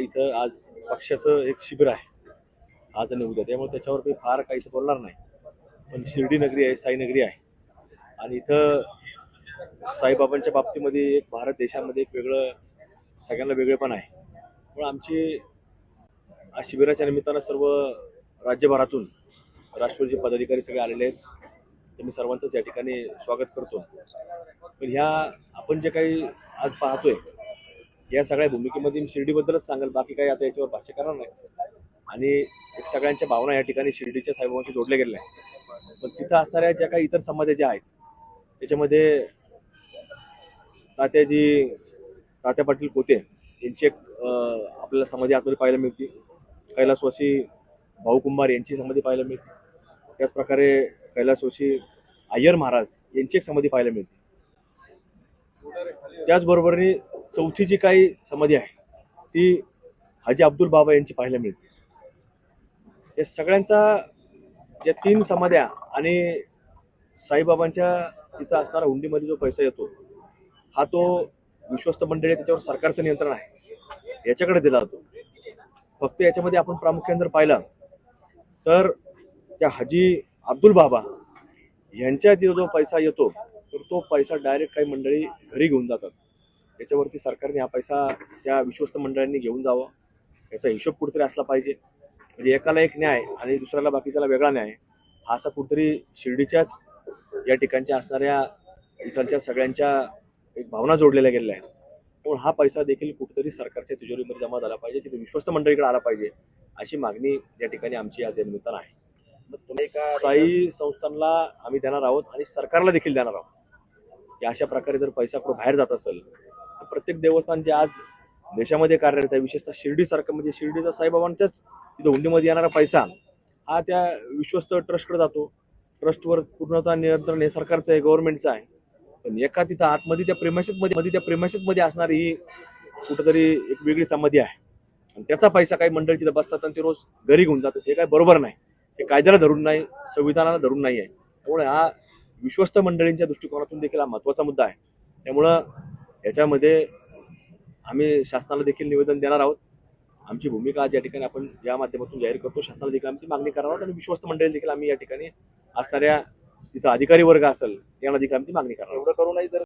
इथं आज पक्षाचं एक शिबिर आहे. आज आणि उद्या. त्यामुळे त्याच्यावर मी फार काही इथं बोलणार नाही. पण शिर्डी नगरी आहे साईनगरी आहे. आणि इथं साईबाबांच्या बाबतीमध्ये एक भारत देशामध्ये एक वेगळं सगळ्यांना वेगळेपण आहे. पण आमची आज शिबिराच्या निमित्तानं सर्व राज्यभरातून राष्ट्रपतीचे पदाधिकारी सगळे आलेले आहेत. तर मी सर्वांचंच या ठिकाणी स्वागत करतो. पण ह्या आपण जे काही आज पाहतोय या सगळ्या भूमिकेमध्ये मी शिर्डीबद्दलच सांगेल. बाकी काही आता याच्यावर भाष्य करणार नाही. आणि एक सगळ्यांच्या भावना या ठिकाणी शिर्डीच्या साईबाबांशी जोडल्या गेलेल्या आहेत. पण तिथं असणाऱ्या ज्या काही इतर समाजाच्या आहेत त्याच्यामध्ये तात्याजी तात्या पाटील कोते यांची एक आपल्याला समाधी आतमध्ये पाहायला मिळते. कैलासवासी भाऊ कुंभार यांची समाधी पाहायला मिळते. त्याचप्रकारे कैलासवासी अय्यर महाराज यांची एक समाधी पाहायला मिळते. त्याचबरोबरने चौथी जी काही समाधी आहे ती हाजी अब्दुल बाबा यांची पाहायला मिळते. या सगळ्यांचा ज्या तीन समाध्या आणि साईबाबांच्या तिथं असणारा हुंडीमध्ये जो पैसा येतो हा तो विश्वस्त मंडळी आहे, त्याच्यावर सरकारचं नियंत्रण आहे. याच्याकडे दिला जातो. फक्त याच्यामध्ये आपण प्रामुख्याने जर पाहिलं तर त्या हाजी अब्दुल बाबा यांच्या तिथं जो पैसा येतो तर तो पैसा डायरेक्ट काही मंडळी घरी घेऊन जातात. त्याच्यावरती सरकारने हा पैसा त्या विश्वस्त मंडळांनी घेऊन जावं. याचा हिशोब कुठेतरी असला पाहिजे. म्हणजे एकाला एक न्याय आणि दुसऱ्याला बाकीच्याला वेगळा न्याय हा असा कुठेतरी शिर्डीच्याच या ठिकाणच्या असणाऱ्या इथलच्या सगळ्यांच्या एक भावना जोडलेल्या गेलेल्या आहेत. त्यामुळे हा पैसा देखील कुठेतरी सरकारच्या तिजोरीमध्ये जमा झाला पाहिजे तिथे विश्वस्त मंडळीकडे आला पाहिजे अशी मागणी या ठिकाणी आमची आज या निमित्तानं आहे. साई संस्थांना आम्ही देणार आहोत आणि सरकारला देखील देणार आहोत. की अशा प्रकारे जर पैसा कुठं बाहेर जात असेल प्रत्येक देवस्थान जे आज देशामध्ये कार्यरत आहे विशेषतः शिर्डीसारखं म्हणजे शिर्डीचा साईबाबांच्याच तिथं हुंडीमध्ये येणारा पैसा हा त्या विश्वस्त ट्रस्टकडे जातो. ट्रस्टवर पूर्णतः नियंत्रण हे सरकारचं आहे गव्हर्नमेंटचं आहे. पण एका तिथं आतमध्ये त्या प्रेमासिसमध्ये मध्ये त्या प्रेमासिसमध्ये असणारी ही कुठंतरी एक वेगळी समाधी आहे. आणि त्याचा पैसा काही मंडळी तिथं बसतात आणि ते रोज घरी घेऊन जातात. हे काय बरोबर नाही. हे कायद्याला धरून नाही संविधानाला धरून नाही आहे. त्यामुळे हा विश्वस्त मंडळींच्या दृष्टिकोनातून देखील हा महत्त्वाचा मुद्दा आहे. त्यामुळं याच्यामध्ये आम्ही शासनाला देखील निवेदन देणार आहोत. आमची भूमिका आज या ठिकाणी आपण या माध्यमातून जाहीर करतो. शासनाला देखील आम्ही ती मागणी करणार आहोत आणि विश्वस्त मंडळी देखील आम्ही या ठिकाणी असणाऱ्या तिथं अधिकारी वर्ग असेल यांना देखील आम्ही मागणी करणार एवढं एवढं करूनही जर